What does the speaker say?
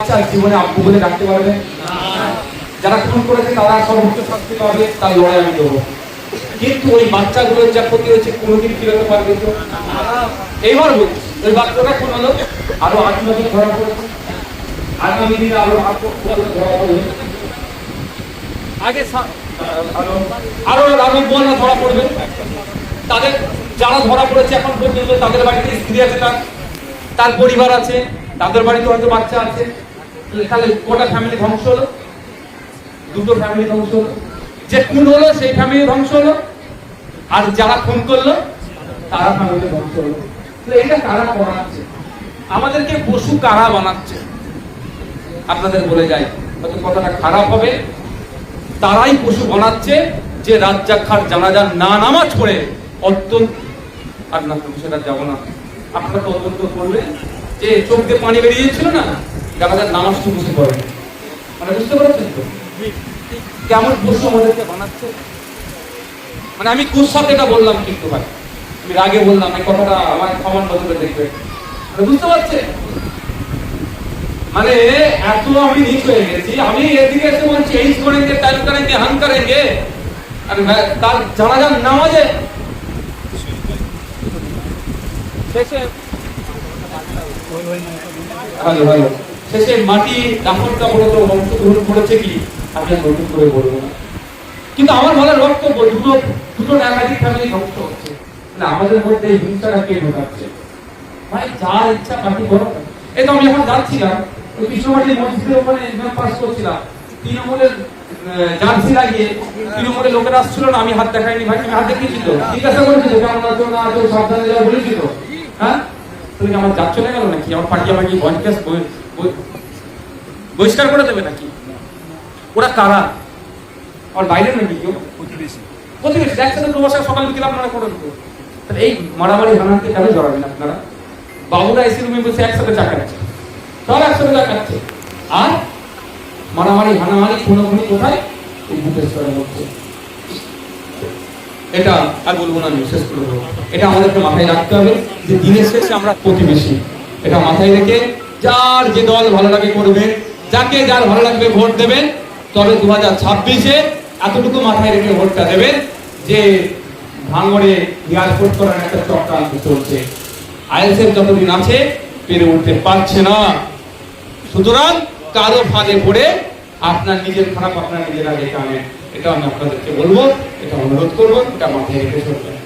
বাচ্চা জীবনে বলে ডাকতে পারবে? যারা খুন করেছে, তারা সর্বোচ্চ শাস্তি পাবে, তার লড়াই আমি দেবো কিন্তু ওই বাচ্চাগুলোর যা ক্ষতি হয়েছে, কোনোদিন ফিরাতে পারবে তো? এইবার বলছি ওই বাচ্চাটা হলো, আরও আট ধরা পড়েছে। আগামী আরও আগে আরও আরও বোনরা ধরা পড়বে। তাদের যারা ধরা পড়েছে এখন পর্যন্ত তাদের বাড়িতে স্ত্রী আছে তার তার পরিবার আছে, তাদের বাড়িতে হয়তো বাচ্চা আছে। তাহলে গোটা ফ্যামিলি ধ্বংস হলো। দুটো ফ্যামিলি ধ্বংস হলো। যে খুন হলো, সেই ফ্যামিলি ধ্বংস হলো। আর যারা খুন করল, তারা ফ্যামিলি ধ্বংস হলো। এটা কারা করাচ্ছে আমাদেরকে পশু কারা বানাচ্ছে? আপনাদের বলে যাই। হয়তো কথাটা খারাপ হবে। তারাই পশু বানাচ্ছে যে রাজ্জাক্ষার জানাজার না নামাজ পড়ে অত্যন্ত আর না, সেটা যাব না। আপনারা তো অত্যন্ত করবেন যে চোখ দিয়ে পানি বেরিয়েছিল না? জানাজার নামাজটি বুঝতে পারবে মানে বুঝতে পারছেন তো? কেমন প্রশ্ন আমাদেরকে বানাচ্ছে? মানে আমি কুসাতে এটা বললাম কিন্তু ভাই। আমি রাগে বললাম, এই কথাটা আমার সমান নজরে দেখবে। মানে বুঝতে পারছে মানে এত আমি নিচ হয়ে গেছি, আমি এদিকে এসে বলছি, এই করেঙ্গে, তাল যে হান করেঙ্গে। আর তার জানাজার নামাজে। শেষে ভালো ভালো। শেষে মাটি কাপড় তো অংশগ্রহণ করেছে কি? আমি আর নতুন করে বলব না। কিন্তু আমার বলার বক্তব্য দুটো দুটো একাধিক ফ্যামিলি ধ্বংস হচ্ছে। আমাদের মধ্যে হিংসাটা কে ঢোকাচ্ছে? ভাই, যার ইচ্ছা পার্টি করো। এই তো আমি যখন যাচ্ছিলাম। মসজিদের পাস করছিলাম। তৃণমূলের জার্সি লাগিয়ে তৃণমূলের লোকেরা আসছিল না, আমি হাত দেখাইনি। ভাই হাত দেখিয়েছি তো? জিজ্ঞাসা করেছি তো, কেমন আছো না আছো, সাবধানে যাওয়া বলেছি তো। হ্যাঁ? তুমি আমার জাত চলে গেল নাকি? আমার পার্টি আমাকে বয়স বহিষ্কার করে দেবে নাকি? ওরা কারা? আমার বাইরে নাকি কেউ? প্রতিবেশী। প্রতিবেশী একসাথে সাথে সকাল বিকেল আপনারা করেন তো। তাহলে এই মারামারি হানাতে কেন জড়াবেন আপনারা? বাবুরা এসি রুমে বসে একসাথে চা খাচ্ছে। সব একসাথে চা খাচ্ছে। আর মারামারি হানামারি খুনোখুনি কোথায়? এই ভূতেশ্বরের মধ্যে। এটা আর বলব না আমি শেষ করে দেবো। এটা আমাদেরকে মাথায় রাখতে হবে যে দিনের শেষে আমরা প্রতিবেশী। এটা মাথায় রেখে যার যে দল ভালো লাগে করবেন, যাকে যার ভালো লাগবে ভোট দেবেন, তবে দু হাজার ছাব্বিশে এতটুকু মাথায় রেখে ভোটটা দেবেন যে ভাঙড়ে এয়ারপোর্ট করার একটা চক্রান্ত চলছে। আইএসএফ যতদিন আছে, পেরে উঠতে পারছে না। সুতরাং কারও ফাঁদে পড়ে আপনার নিজের খারাপ, আপনার নিজের আগে কানে। এটা আমি আপনাদেরকে বলব, এটা অনুরোধ করব, এটা মাথায় রেখে চলবেন।